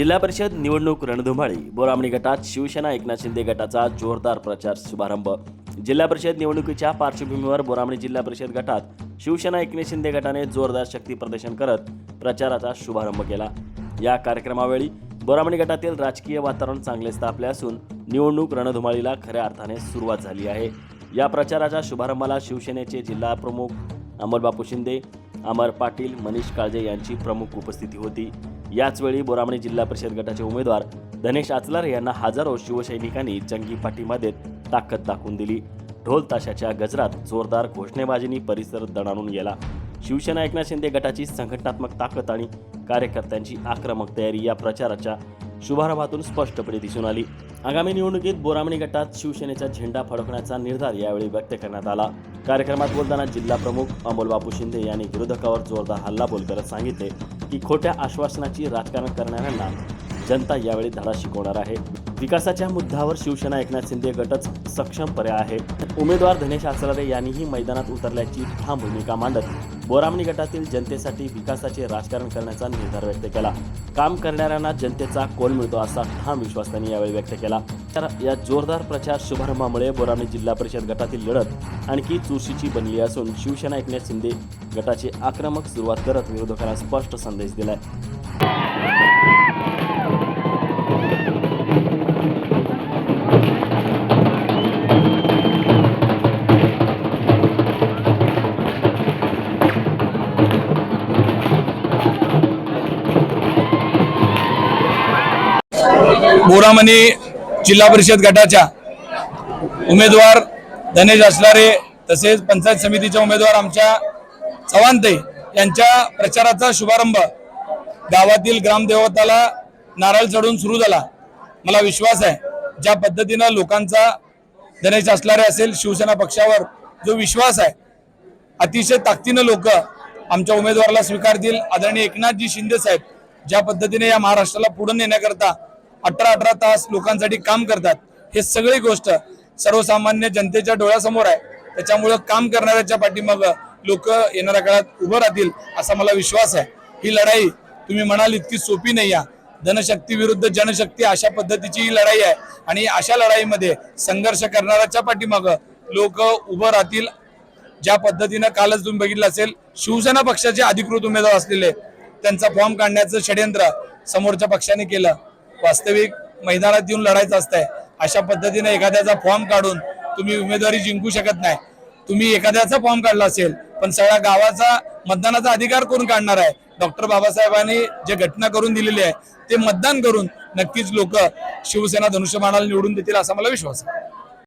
जिल्हा परिषद निवडणूक रणधुमाळी बोरामणी गटात शिवसेना एकनाथ शिंदे गटाचा जोरदार प्रचार शुभारंभ. जिल्हा परिषद निवडणुकीच्या पार्श्वभूमीवर बोरामणी जिल्हा परिषद गटात शिवसेना एकनाथ शिंदे गटाने जोरदार शक्ती प्रदर्शन करत प्रचाराचा शुभारंभ केला. या कार्यक्रमावेळी बोरामणी गटातील राजकीय वातावरण चांगले तापले असून निवडणूक रणधुमाळीला खऱ्या अर्थाने सुरुवात झाली आहे. या प्रचाराच्या शुभारंभाला शिवसेनेचे जिल्हा प्रमुख अमरबापू शिंदे अमर पाटील मनीष काळजे यांची प्रमुख उपस्थिती होती. याचवेळी बोरामणी जिल्हा परिषद गटाचे उमेदवार धनेश आचलार यांना हजारो शिवसैनिकांनी जंगी पाठिंबा देत ताकद दाखवून दिली. ढोल ताशाच्या गजरात जोरदार घोषणेबाजीनी परिसर दणाणून गेला. शिवसेना एकनाथ शिंदे गटाची संघटनात्मक ताकद आणि कार्यकर्त्यांची आक्रमक तयारी या प्रचाराच्या शुभारंभातून स्पष्टपणे दिसून आली. आगामी निवडणुकीत बोरामणी गटात शिवसेनेचा झेंडा फडकण्याचा निर्धार यावेळी व्यक्त करण्यात आला. कार्यक्रमात बोलताना जिल्हा प्रमुख अमोल बापू शिंदे यांनी विरोधकावर जोरदार हल्लाबोल करत सांगितले. की खोट्या आश्वासनाची राजकारण करणाऱ्यांना जनता यावेळी धडा शिकवणार आहे. विकासाच्या मुद्द्यावर शिवसेना एकनाथ शिंदे गटच सक्षम पर्याय आहे. उमेदवार धनेश आचरारे यांनीही मैदानात उतरल्याची ठाम भूमिका मांडत बोरामणी गटातील जनतेसाठी विकासाचे राजकारण करण्याचा निर्धार व्यक्त केला. काम करणाऱ्यांना जनतेचा कोल मिळतो असा ठाम विश्वास त्यांनी यावेळी व्यक्त केला. तर या जोरदार प्रचार शुभारंभामुळे बोरामणी जिल्हा परिषद गटातील लढत आणखी चुरशीची बनली असून शिवसेना एकनाथ शिंदे गटाची आक्रमक सुरुवात करत विरोधकांना स्पष्ट संदेश दिलाय. बोरामणी जिल्हा परिषद गटाच्या उमेदवार धनेश असणारे तसेच पंचायत समितीच्या उमेदवार आमच्या चव्हाणते यांच्या प्रचाराचा शुभारंभ गावातील ग्रामदेवताला नारळ चढून सुरू झाला. मला विश्वास आहे ज्या पद्धतीनं लोकांचा धनेश असणारे असेल शिवसेना पक्षावर जो विश्वास आहे अतिशय ताकदीनं लोक आमच्या उमेदवाराला स्वीकारतील. आदरणीय एकनाथजी शिंदे साहेब ज्या पद्धतीने या महाराष्ट्राला पुढे नेण्याकरता अठरा अठरा तास लोकांसाठी काम करतात. हे सगळी गोष्ट सर्वसामान्य जनतेच्या डोळ्यासमोर आहे. त्याच्यामुळं काम करणाऱ्याच्या पाठीमाग लोक येणाऱ्या काळात उभं राहतील असा मला विश्वास आहे. ही लढाई तुम्ही म्हणाल इतकी सोपी नाही आहे. धनशक्ती विरुद्ध जनशक्ती अशा पद्धतीची ही लढाई आहे. आणि अशा लढाईमध्ये संघर्ष करणाऱ्याच्या पाठीमाग लोक उभं राहतील. ज्या पद्धतीनं कालच तुम्ही बघितलं असेल शिवसेना पक्षाचे अधिकृत उमेदवार असलेले त्यांचा फॉर्म काढण्याचं षडयंत्र समोरच्या पक्षाने केलं. वास्तविक मैदानात येऊन लढायचं असतंय अशा पद्धतीने एखाद्याचा फॉर्म काढून तुम्ही उमेदवारी जिंकू शकत नाही. तुम्ही एखाद्याचा फॉर्म काढला असेल पण सगळ्या गावाचा मतदानाचा अधिकार कोण काढणार आहे? डॉक्टर बाबासाहेबांनी जे घटना करून दिलेली आहे ते मतदान करून नक्कीच लोक शिवसेना धनुष्यबाणाला निवडून देतील असा मला विश्वास आहे.